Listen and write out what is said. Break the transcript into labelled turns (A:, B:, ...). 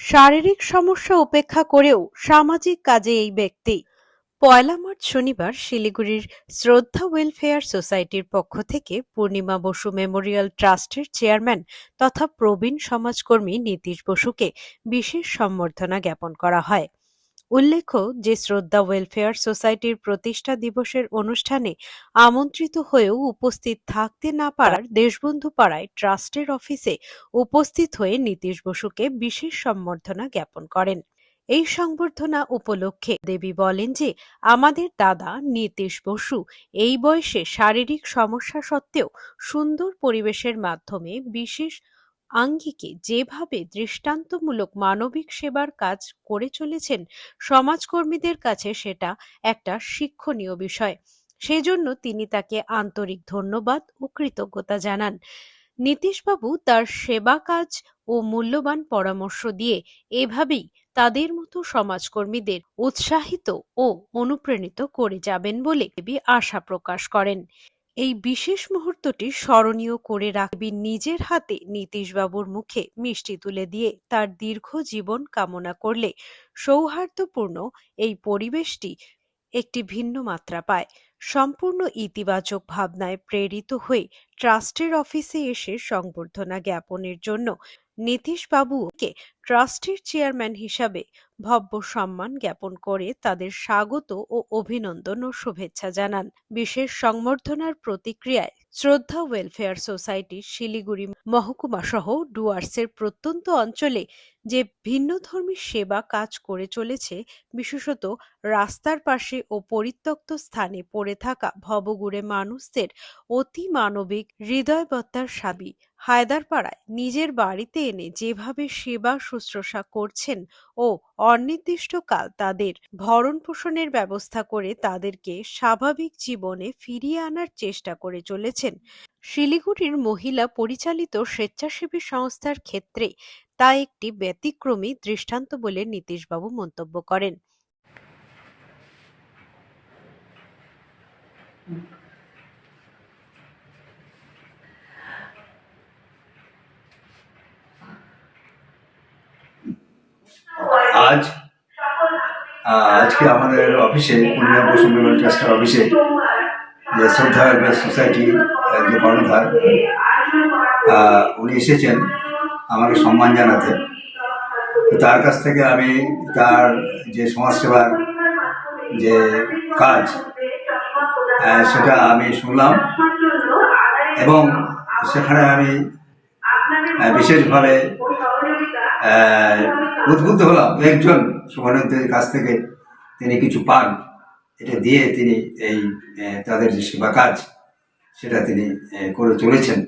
A: শারীরিক সমস্যা উপেক্ষা করেও সামাজিক কাজে এই ব্যক্তি। পয়লা মার্চ শনিবার শিলিগুড়ির শ্রদ্ধা ওয়েলফেয়ার সোসাইটির পক্ষ থেকে পূর্ণিমা বসু মেমোরিয়াল ট্রাস্টের চেয়ারম্যান তথা প্রবীণ সমাজকর্মী নীতিশ বসুকে বিশেষ সম্বর্ধনা জ্ঞাপন করা হয়। উল্লেখ্য যে শ্রদ্ধা ওয়েলফেয়ার সোসাইটির প্রতিষ্ঠা দিবসের অনুষ্ঠানে আমন্ত্রিত হয়েও উপস্থিত থাকতে না পারার দেশবন্ধু পাড়ায় ট্রাস্টের অফিসে উপস্থিত হয়ে নীতিশ বসুকে বিশেষ সম্বর্ধনা জ্ঞাপন করেন। এই সংবর্ধনা উপলক্ষে দেবী বলেন যে, আমাদের দাদা নীতিশ বসু এই বয়সে শারীরিক সমস্যা সত্ত্বেও সুন্দর পরিবেশের মাধ্যমে বিশেষ আঙ্গিকে যেভাবে দৃষ্টান্তমূলক মানবিক সেবার কাজ করে চলেছেন সমাজকর্মীদের কাছে সেটা একটা শিক্ষণীয় বিষয়। সেজন্য তিনি তাকে আন্তরিক ধন্যবাদ ও কৃতজ্ঞতা জানান। নীতিশবাবু তার সেবা কাজ ও মূল্যবান পরামর্শ দিয়ে এভাবেই তাদের মতো সমাজকর্মীদের উৎসাহিত ও অনুপ্রাণিত করে যাবেন বলে আশা প্রকাশ করেন। এই বিশেষ মুহূর্তটি স্মরণীয় করে রাখবি নিজের হাতে নীতিশবাবুর মুখে মিষ্টি তুলে দিয়ে তার দীর্ঘ জীবন কামনা করলে সৌহার্দ্যপূর্ণ এই পরিবেশটি একটি ভিন্ন মাত্রা পায়। সম্পূর্ণ ইতিবাচক ভাবনায় প্রেরিত হয়ে ট্রাস্টের অফিসে এসে সংবর্ধনা জ্ঞাপনের জন্য নীতিশবাবুকে ট্রাস্টের চেয়ারম্যান হিসাবে ভব্য সম্মান জ্ঞাপন করে তাদের স্বাগত ও অভিনন্দন ও শুভেচ্ছা জানান। বিশেষ সংবর্ধনার প্রতিক্রিয়ায় শ্রদ্ধা ওয়েলফেয়ার সোসাইটি শিলিগুড়ি মহকুমা সহ ডুয়ার্সের প্রত্যন্ত অঞ্চলে যে ভিন্নধর্মী সেবা কাজ করে চলেছে, বিশেষত রাস্তার পাশে ও পরিত্যক্ত স্থানে পড়ে থাকা ভবগুড়ে মানুষদের অতি মানবিক হৃদয়বত্তার সাবি। হায়দারপাড়ায় নিজের বাড়িতে এনে যেভাবে সেবা শুশ্রূষা করছেন ও অনির্দিষ্টকাল তাদের ভরণ পোষণের ব্যবস্থা করে তাদেরকে স্বাভাবিক জীবনে ফিরিয়ে আনার চেষ্টা করে চলেছেন। শিলিগুড়ির মহিলা পরিচালিত স্বেচ্ছাসেবী সংস্থার ক্ষেত্রে তা একটি ব্যতিক্রমী দৃষ্টান্ত বলে নীতিশবাবু মন্তব্য করেন।
B: আজ, আজকে আমাদের অফিসে পূর্ণিমা বসু মেমোরিয়াল ট্রাস্টের অফিসে যে শ্রদ্ধা সোসাইটি, যে কর্ণধার উনি এসেছেন আমাকে সম্মান জানাতে। তার কাছ থেকে আমি তার যে সমাজসেবার যে কাজ সেটা আমি শুনলাম। এবং সেখানে আমি বিশেষভাবে উদ্বুদ্ধ হলাম। একজন শুভানন্দের কাছ থেকে তিনি কিছু পান। এটা দিয়ে তিনি এই তাদের যে সেবা কাজ, সেটা তিনি করে চলেছেন।